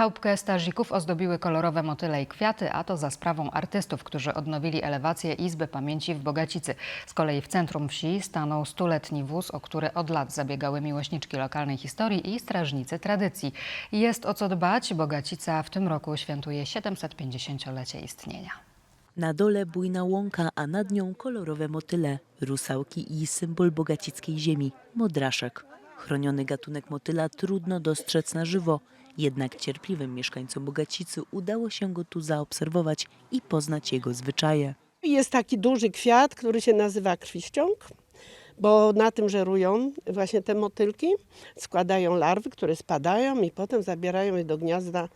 Chałupkę strażników ozdobiły kolorowe motyle i kwiaty, a to za sprawą artystów, którzy odnowili elewację Izby Pamięci w Bogacicy. Z kolei w centrum wsi stanął stuletni wóz, o który od lat zabiegały miłośniczki lokalnej historii i strażnicy tradycji. Jest o co dbać, Bogacica w tym roku świętuje 750-lecie istnienia. Na dole bujna łąka, a nad nią kolorowe motyle, rusałki i symbol bogacickiej ziemi modraszek. Chroniony gatunek motyla trudno dostrzec na żywo, jednak cierpliwym mieszkańcom Bogacicy udało się go tu zaobserwować i poznać jego zwyczaje. Jest taki duży kwiat, który się nazywa krwiściąg, bo na tym żerują właśnie te motylki. Składają larwy, które spadają i potem zabierają je do gniazda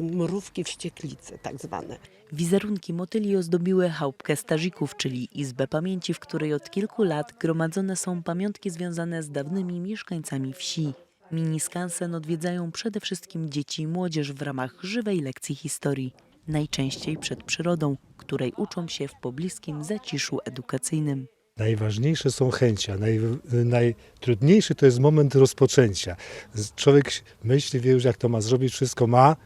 mrówki wścieklicy tak zwane. Wizerunki motyli ozdobiły chałupkę stażyków, czyli izbę pamięci, w której od kilku lat gromadzone są pamiątki związane z dawnymi mieszkańcami wsi. Mini skansen odwiedzają przede wszystkim dzieci i młodzież w ramach żywej lekcji historii. Najczęściej przed przyrodą, której uczą się w pobliskim zaciszu edukacyjnym. Najważniejsze są chęci, a naj, najtrudniejszy to jest moment rozpoczęcia. Człowiek myśli, wie już jak to ma zrobić, wszystko ma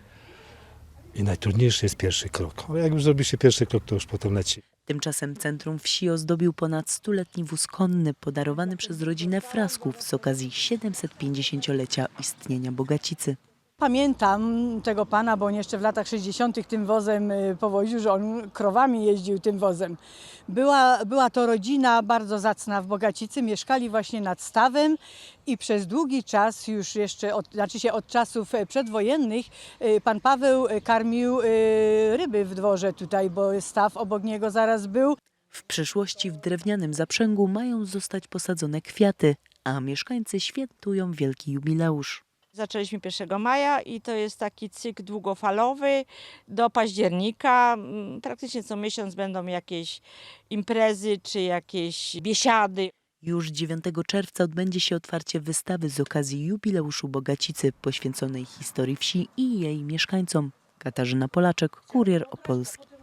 i najtrudniejszy jest pierwszy krok. A jak już zrobi się pierwszy krok, to już potem leci. Tymczasem centrum wsi ozdobił ponad stuletni wóz konny podarowany przez rodzinę Frasków z okazji 750-lecia istnienia Bogacicy. Pamiętam tego pana, bo on jeszcze w latach 60. tym wozem y, powoził, że on krowami jeździł tym wozem. Była, była to rodzina bardzo zacna w Bogacicy, mieszkali właśnie nad stawem i przez długi czas, już jeszcze od, znaczy się od czasów e, przedwojennych, y, pan Paweł y, karmił ryby w dworze tutaj, bo staw obok niego zaraz był. W przyszłości w drewnianym zaprzęgu mają zostać posadzone kwiaty, a mieszkańcy świętują wielki jubileusz. Zaczęliśmy 1 maja i to jest taki cykl długofalowy do października. Mm, Praktycznie co miesiąc będą jakieś imprezy czy jakieś biesiady. Już 9 czerwca odbędzie się otwarcie wystawy z okazji jubileuszu Bogacicy poświęconej historii wsi i jej mieszkańcom. Katarzyna Polaczek, Kurier Opolski.